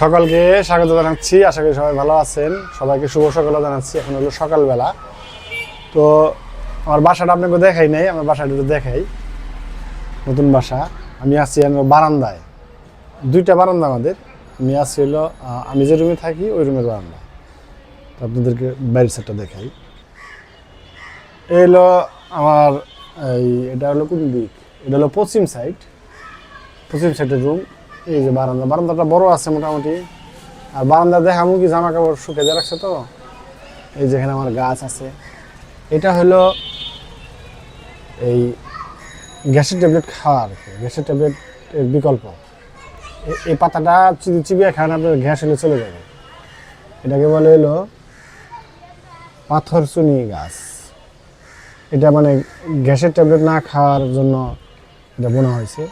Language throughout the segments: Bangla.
সকালকে স্বাগত জানাচ্ছি। আশা করি সবাই ভালো আছেন। সবাইকে শুভ সকালও জানাচ্ছি। এখন হলো সকালবেলা। তো আমার বাসাটা আপনাকে দেখাই নাই, আমার বাসাটা একটু দেখাই। নতুন বাসা। আমি আছি বারান্দায়। দুইটা বারান্দা আমাদের। আমি আছি হলো আমি যে রুমে থাকি, ওই রুমের বারান্দা। তো আপনাদেরকে বাইরের সাইডটা দেখাই। এই হলো আমার, এই, এটা হলো কোন দিক? এটা হলো পশ্চিম সাইড। পশ্চিম সাইডের রুম। এই যে বারান্দা। বারান্দাটা বড় আছে মোটামুটি। আর বারান্দা দেখামু কি, জামা কাপড় শুকে দিয়ে রাখছে তো? এই যেখানে আমার গাছ আছে। এটা হলো এই গ্যাসের ট্যাবলেট খাওয়া আর কি, গ্যাসের ট্যাবলেটের বিকল্প। এই পাতাটা চিবি চিবিয়ে খান আপনার গ্যাস হলে চলে যাবে। এটাকে বলে হলো পাথর চুনি গাছ। এটা মানে গ্যাসের ট্যাবলেট না খাওয়ার জন্য এটা বোনা হয়েছে।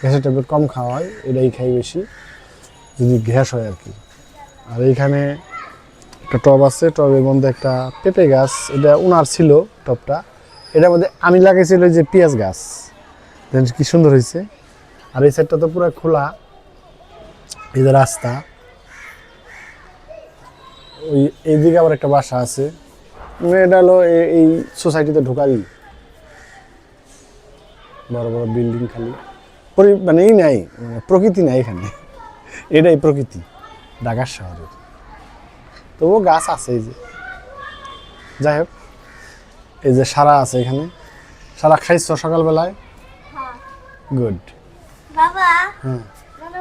গ্যাসের ট্যাবলেট কম খাওয়া হয়, এটাই খাই বেশি, যদি গ্যাস হয় আর কি। আর এইখানে একটা টব আছে, টবের মধ্যে একটা পেঁপে গাছ, এটা উনার ছিল টবটা। এটার মধ্যে আমি লাগাইছিল যে পেঁয়াজ গাছ। কি সুন্দর হয়েছে। আর এই সাইডটা তো পুরো খোলা, এই যে রাস্তা। ওই এইদিকে আবার একটা বাসা আছে। মানে এটা হলো এই সোসাইটিতে ঢোকারই। বড় বড় বিল্ডিং খালি। মানে এই নাই প্রকৃতি নাই এখানে। এটাই প্রকৃতি ঢাকার শহরের তবুও গাছ আছে এই যে। যাই হোক এই যে সারা আছে এখানে। সারা খাইছ সকালবেলায়? হ্যাঁ। গুড বাবা হ্যাঁ। মানে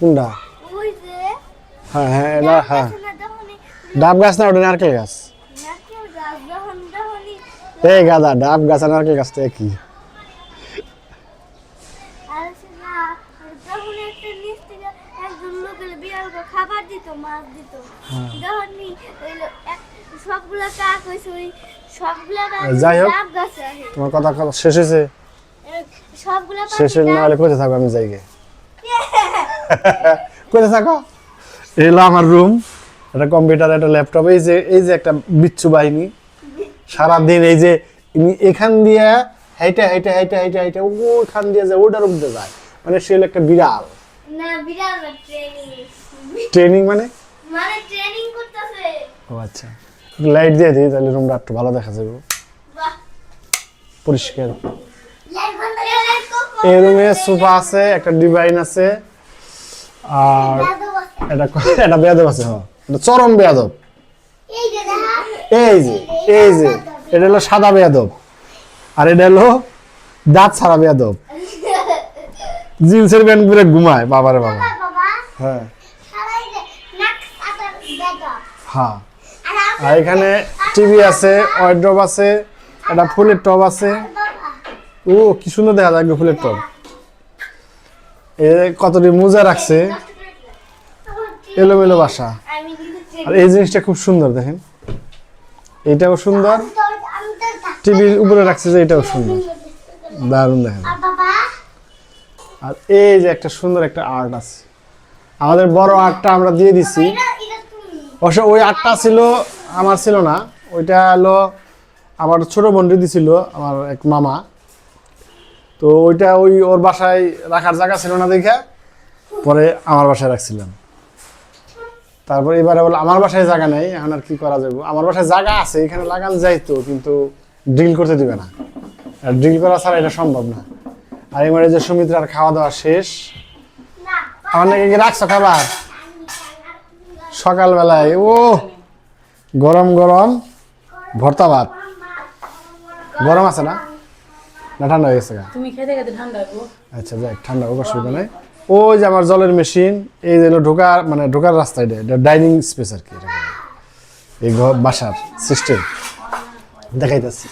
কোনটা? হ্যাঁ হ্যাঁ এটা হ্যাঁ। ডাব গাছ না ওটা নারকেল গাছ? এই গাদা ডাব গাছ আর নারকেল গাছটা একই আর সে না যখন একটা নিচ থেকে একজন লোকের বিড়াল করে খাবার দিত। হ্যাঁ। সবগুলা হয়েছে ওই সবগুলা যাই হোক। তোমার কথা কথা শেষ হয়েছে? সবগুলা পাখি শেষে না হলে কোথায় থাকব আমি কোথায় থাকো? এই হলো আমার রুম একটা কম্পিউটার একটা ল্যাপটপ এই যে এই যে একটা বিচ্ছু বাহিনী। সারাদিন এই যে এখান দিয়ে হাইটে হাইটে হাইটে হাইটে হাইটে ওখান দিয়ে যায় ওটার উপরে যায়। মানে সে একটা বিড়াল। না বিড়াল ট্রেনিং। ট্রেনিং মানে? ও আচ্ছা। লাইট দিয়ে দিই তাহলে রুমটা একটু ভালো দেখা যাবে। পরিষ্কার। এই রুমে সোফা আছে একটা ডিভাইন আছে আর এটা এটা বেয়াদব আছে হ্যাঁ। এটা চরম বেয়াদব। এই যে এই যে এটা হলো সাদা বেয়াদব। আর এটা হলো দাঁত ছাড়া বেয়াদব। জিন্সের প্যান্ট পরে ঘুমায় বাবারে বাবা। হ্যাঁ। হ্যাঁ। আর এখানে টিভি আছে ওয়ার্ড্রপ আছে, একটা ফুলের টব আছে। ও, কি সুন্দর দেখা যায় ফুলের টব। এ কতটি মোজা রাখছে। এলোমেলো বাসা। আর এই জিনিসটা খুব সুন্দর, দেখেন। এটাও সুন্দর। টিভির উপরে রাখছে যে এটাও সুন্দর। দারুণ, দেখেন। আর এই যে একটা সুন্দর একটা আর্ট আছে। আমাদের বড় আর্টটা আমরা দিয়ে দিছি। অবশ্য ওই আর্টটা ছিল আমার ছিল না, ওইটা হলো আমার ছোট বোনটি দিছিল, আমার এক মামা। তো ওইটা ওই ওর বাসায় রাখার জায়গা ছিল না দেখে পরে আমার বাসায় রাখছিলাম। তারপর এবারে বলে, আমার বাসায় জায়গা নেই, এখন আর কি করা যাবে? আমার বাসায় জায়গা আছে, এখানে লাগান যাইতো, কিন্তু ড্রিল করতে দিবে না। আর ড্রিল করা ছাড়া এটা সম্ভব না। আর এবারে যে সুমিত্রার খাওয়া দাওয়া শেষ, আমার নাকি রাখছো খাবার? সকালবেলায় ও গরম গরম ভর্তা ভাত। গরম আছে না? না ঠান্ডা হয়ে গেছে গা? তুমি খেতে খেতে ঠান্ডা হব আচ্ছা যাক ঠান্ডা হোক অসুবিধা নেই। ওই যে আমার জলের মেশিন এই যে ঢোকার মানে ঢোকার রাস্তা এটা ডাইনিং স্পেস আর কি এটা। এই ঘর বাসার সিস্টেম দেখাইতেছি।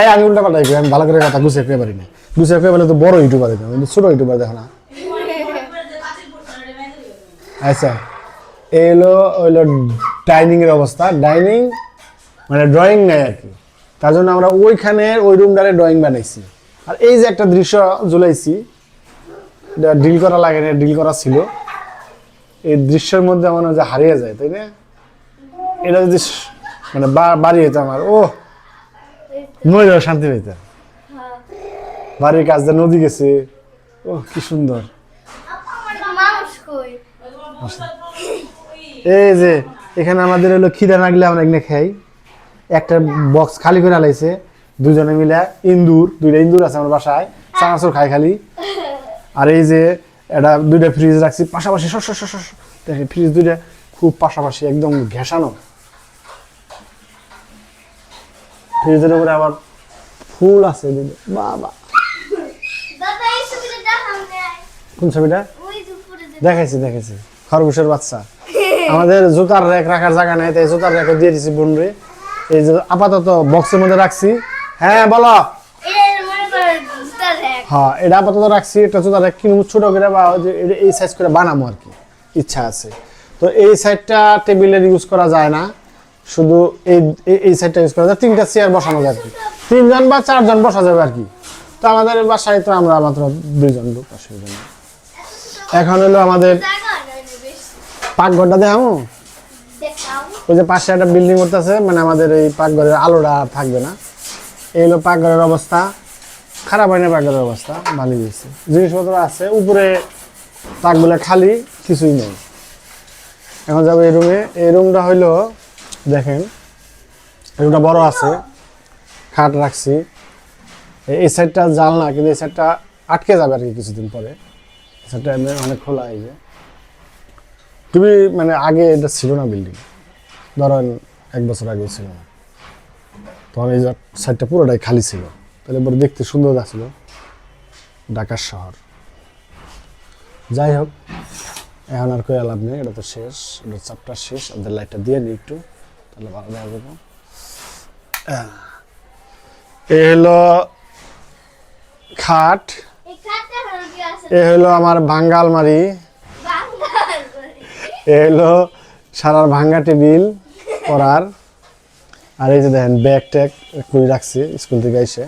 এই আমি উল্টা পাল্টা আমি ভালো করে কথা গুছিয়ে খেয়ে পারি না গুছিয়ে খেয়ে পারলে তো বড় ইউটিউবার দিতাম কিন্তু ছোট ইউটিউবার দেখো না। আচ্ছা এই হলো হইল ডাইনিং এর অবস্থা ডাইনিং মানে ড্রয়িং নেই আর কি। তার জন্য আমরা ওইখানে ওই রুমটারে ড্রয়িং বানাইছি। আর এই যে একটা দৃশ্য ঝুলাইছি ডিল করা লাগে না ডিল করা ছিল। এই দৃশ্যের মধ্যে আমার যে হারিয়ে যায় তাই না? এটা যদি মানে বাড়ি হইতো আমার ও মরে শান্তি পাইতাম। বাড়ির কাজ দিয়ে নদী গেছে ও কি সুন্দর। এই যে এখানে আমাদের হলো খিদা লাগলে আমরা এখানে খাই। একটা বক্স খালি করে আলাইছে। দুজনে মিলে ইন্দুর দুইটা ইন্দুর আছে আমার বাসায়। চানাচুর খাই খালি। আর এই যে এটা দুইটা ফ্রিজ রাখছি পাশাপাশি শস শস শস ফ্রিজ দুইটা খুব পাশাপাশি একদম ঘেঁষানো। ফ্রিজের উপরে আবার ফুল আছে বাবা। কোন ছবিটা? দেখাইছি দেখাইছি। খরগোশের বাচ্চা। আমাদের জুতার র্যাক রাখার জায়গা নাই তাই জুতার র্যাকও দিয়ে দিছি বোনরে। এই যে আপাতত বক্সের মধ্যে রাখছি। হ্যাঁ বলো। এটা হ্যাঁ এটা আপাতত রাখছি একটা জুতার র্যাক কিনবো ছোট করে বা এটা- এই সাইজ করে বানাবো আর কি ইচ্ছা আছে। তো এই সাইডটা টেবিলের ইউজ করা যায় না শুধু এই এই- সাইডটা ইউজ করা যায়। তিনটা চেয়ার বসানো যায় আর কি। তিনজন বা চারজন বসা যাবে আর কি। তো আমাদের বাসায় তো আমরা মাত্র দুইজন লোক অসুবিধা নেই এখন হলো আমাদের পাকঘরটা দেখাও ওই যে পাশে একটা বিল্ডিং করতেছে মানে আমাদের এই পাকঘরের আলোটা আর থাকবে না। এই হলো পাকঘরের অবস্থা। খারাপ হয় না পাকঘরের অবস্থা ভালোই হয়েছে। জিনিসপত্র আছে উপরে তাকগুলো খালি কিছুই নেই। এখন যাব এই রুমে এই রুমটা হইল দেখেন রুমটা বড় আছে খাট রাখছি। এই- সাইডটা জানলা কিন্তু এই সাইডটা আটকে যাবে আর কি কিছুদিন পরে। এই সাইডটা অনেক খোলা এই যে। তুমি মানে আগে এটা ছিল না বিল্ডিং ধরেন এক বছর আগে ছিল না। তখন এই সাইডটা পুরোটাই খালি ছিল। তাহলে পরে দেখতে সুন্দর লাগছিল। ঢাকার শহর। যাই হোক এখন আর কয়ে লাভ নেই এটা তো শেষ। এটা চাপটা শেষ। আমাদের লাইটটা দিয়ে নিই একটু। তাহলে ভালো দেখা যাবে। এ হলো খাট। এ হলো আমার বাঙ্গাল করে এ হলো সারার ভাঙ্গা টেবিল পড়ার। আর এই যে দেখেন ব্যাগ ট্যাগ করে রাখছি স্কুল থেকে এসে।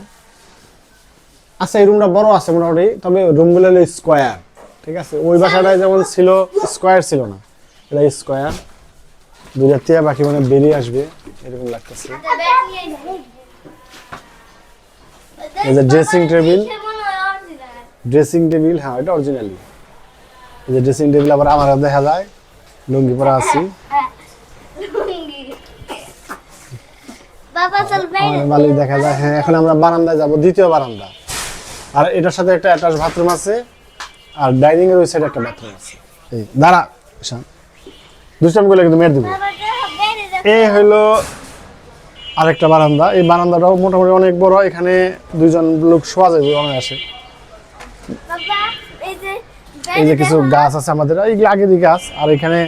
আচ্ছা এই রুমটা বড় আছে মোটামুটি, তবে রুমগুলো হলো স্কোয়ার ঠিক আছে? ওই বাসাটায় যেমন ছিল স্কোয়ার ছিল না। এটা স্কোয়ার দুইটা টিয়া পাখি মানে বেরিয়ে আসবে, এরকম লাগতেছে। এই যে হয় original। ড্রেসিং টেবিল হ্যাঁ এটা অরিজিনালি এই যে ড্রেসিং টেবিল আবার আমার দেখা যায়। লুঙ্গি পরা আছি। ভালোই দেখা যায়। হ্যাঁ এখন আমরা বারান্দায় যাব দ্বিতীয় বারান্দা। আর এটার সাথে একটা অ্যাটাচ বাথরুম আছে আর ডাইনিং এর ওই সাইডে একটা বাথরুম আছে। এই দাঁড়া ঈশান। দুষ্টাম করলে কিন্তু মেরে দেবো। এই হইল আরেকটা বারান্দা। এই বারান্দাটাও মোটামুটি অনেক বড়। এখানে দুইজন লোক শোয়া যাবে অনায়াসে। বাবা এই যে কিছু গাছ আছে আমাদের এইগুলো আগেরই গাছ আর এখানে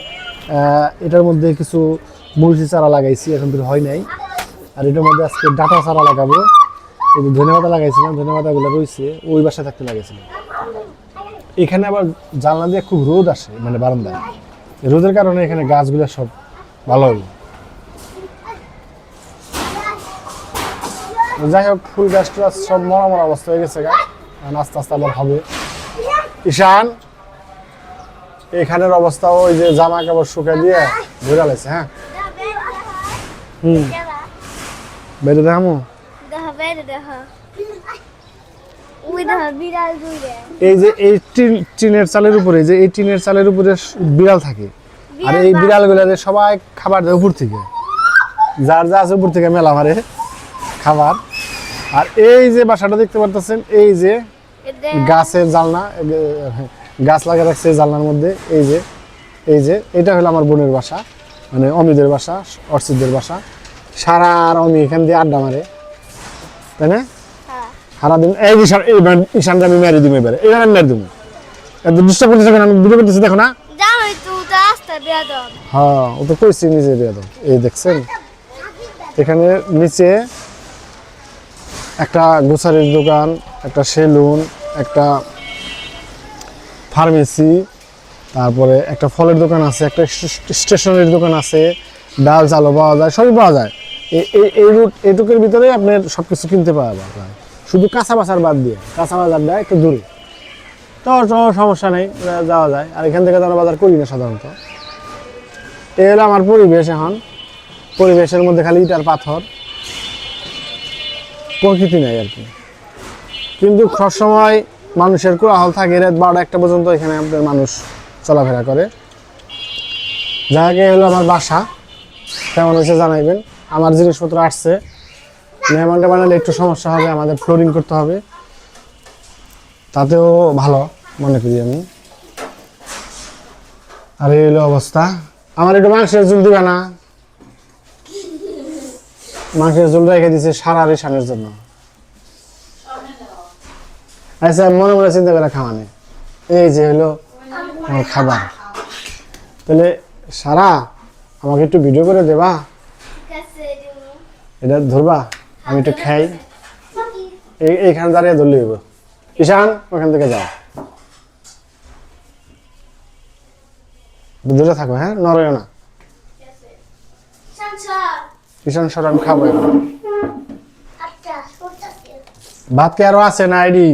এটার মধ্যে কিছু মরিচি চারা লাগাইছি এখন তো হয় নাই। আর এটার মধ্যে আজকে ডাটা চারা লাগাবো। এই যে ধনে পাতা লাগাইছিলাম ধনে পাতাগুলো রয়েছে ওই বাসায় থাকতে লাগাইছিলাম। এখানে আবার জানলা দিয়ে খুব রোদ আসে মানে বারান্দায়। রোদের কারণে এখানে গাছগুলো সব ভালো হলো যাই হোক ফুল গাছ টাছ সব মরা মরা অবস্থা হয়ে গেছে গা। এখন আস্তে আস্তে আবার হবে। ঈশান! এখানের অবস্থা ওই যে জামা কাপড় শুকা দিয়ে ঘুরে লাগছে হ্যাঁ? হুম। বেড়ে দেখামো। এই যে এই টিন টিনের চালের উপরে যে এই টিনের চালের উপরে বিড়াল থাকে। আর এই বিড়ালগুলো যে সবাই খাবার দেয় উপর থেকে। যার যা আছে উপর থেকে মেলা মারে খাবার। আর এই যে বাসাটা দেখতে পারতেছেন এই যে গাছের জালনা গাছ লাগা রাখছে জালনার মধ্যে এই যে এই যে এটা হলো আমার বোনের বাসা মানে অমিদের বাসা অর্চিতদের বাসা। সারা আর অমি এখান দিয়ে আড্ডা মারে তাই না? হ্যাঁ। সারাদিন এই ঈশান এই বার- ঈশানটা আমি মেরে দিব এবারে এবার আমি মেরে দিব। এত ডিস্টার্ব করতেছে কেন? আমি ভিডিও করতেছি দেখো না। হ্যাঁ ও তো কইছি নিজে বেয়াদব। এই দেখছেন? এখানে নিচে একটা গ্রোসারির দোকান একটা সেলুন একটা ফার্মেসি, তারপরে একটা ফলের দোকান আছে, একটা স্টেশনারির দোকান আছে, ডাল, চালও পাওয়া যায়, সবই পাওয়া যায়। এই এই- রুট এইটুকুর ভিতরে আপনার সব কিছু কিনতে পাওয়া যায় শুধু কাঁচা বাজার বাদ দিয়ে, কাঁচা বাজারটা একটু দূরে। তো সমস্যা নেই যাওয়া যায়। আর এখান থেকে তো আমরা বাজার করি না সাধারণত। এ হলো আমার পরিবেশ এখন। পরিবেশের মধ্যে খালি ইটার পাথর। প্রকৃতি নেই আর কি। কিন্তু সবসময় মানুষের কোলাহল থাকে, রাত বারোটা একটা পর্যন্ত এখানে আপনার মানুষ চলাফেরা করে। যাকে হলো আমার বাসা, কেমন হয়েছে জানাইবেন। আমার জিনিসপত্র আসছে, মেহমানটা বানালে একটু সমস্যা হবে, আমাদের ফ্লোরিং করতে হবে। তাতেও ভালো, মনে করি আমি। আর এই হলো অবস্থা। আমার একটু মাংসের ঝুল দিবে না? মাংসের ঝুল রেখে দিছে সারা রেশানের জন্য। আচ্ছা মনে মনে চিন্তা করে খাওয়ানে এই যে হলো আমার খাবার। তাহলে সারা আমাকে একটু ভিডিও করে দেবা। এটা ধরবা আমি একটু খাই। এইখানে দাঁড়িয়ে ধরলে হইব। ঈশান ওখান থেকে যাও। দূরে থাকো হ্যাঁ? নড়ে না। ঈশান সর আমি খাব আচ্ছা ভাত কে আরও আছে না আইডি?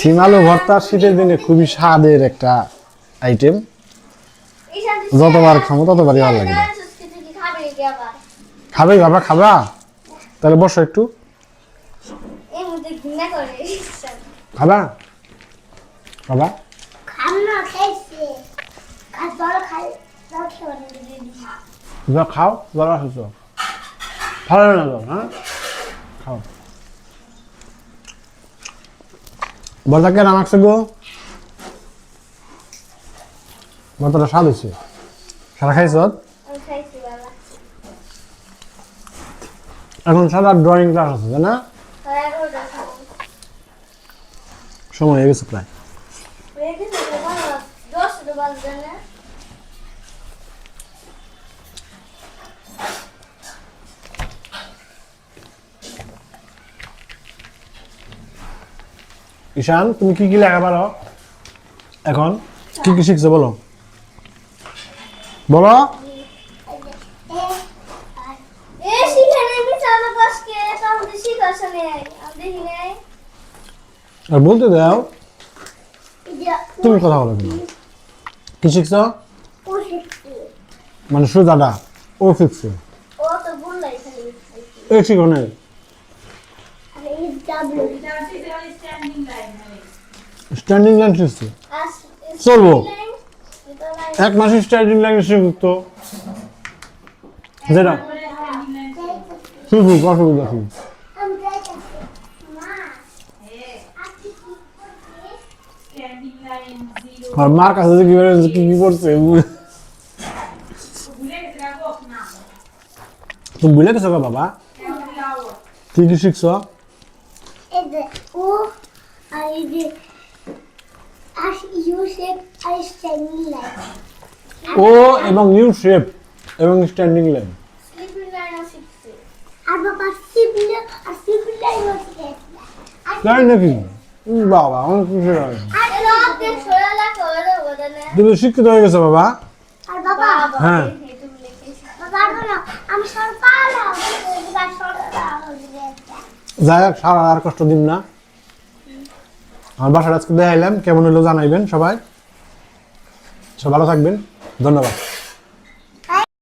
সিমালু ভর্তা শীতের দিনে খুবই স্বাদের একটা আইটেম যতবার খাব ততবারই ভালো লাগে। খাবে বাবা, খাবা? তাহলে বসো একটু। খাবা? বাবা? বড় খাও আসছো ভালো হ্যাঁ? খাও। বলতা নামাক গো। সাদ স্বাদ হয়েছে। সারা খাইছ? এখন সাদা ড্রয়িং ক্লাস আছে না? খাব সময় হয়ে গেছে প্রায় হয়ে গেছে তো বাবা দশটা বাজবে না ঈশান তুমি কি কি লেখা পারো? এখন কি কি শিখছো বলো? বলো। আর বলতে দাও তুমি কথা বলো কিন্তু। কি শিখছো? মানে সুজাটা ও শিখছে। ও তো বললাই এ শিখো নাই আরে এই ডাবলু স্ট্যান্ডিং লাইন আস চলবো। এক মাসে স্ট্যান্ডিং লাইন শিখতো যেটা। শিখুক অসুবিধা কি আর মার কাছে যে কি কি কি করছে? তুমি ভুলে গেছো বাবা? কি কি শিখছো? ও আর এই যে আর ইউ শেপ আর স্ট্যান্ডিং লাইন ও এবং নিউ শেপ এবং স্ট্যান্ডিং লাইন আর বাবা স্লিপিং আর স্লিপিং লাইনও শিখেছে তাই নাকি বাবা অনেক খুশি হয় তুমি শিক্ষিত হয়ে গেছো বাবা হ্যাঁ। যাই হোক সারা আর কষ্ট দিন না আমার বাসাটা আজকে দেখাইলাম কেমন হলো জানাইবেন সবাই। সব ভালো থাকবেন ধন্যবাদ।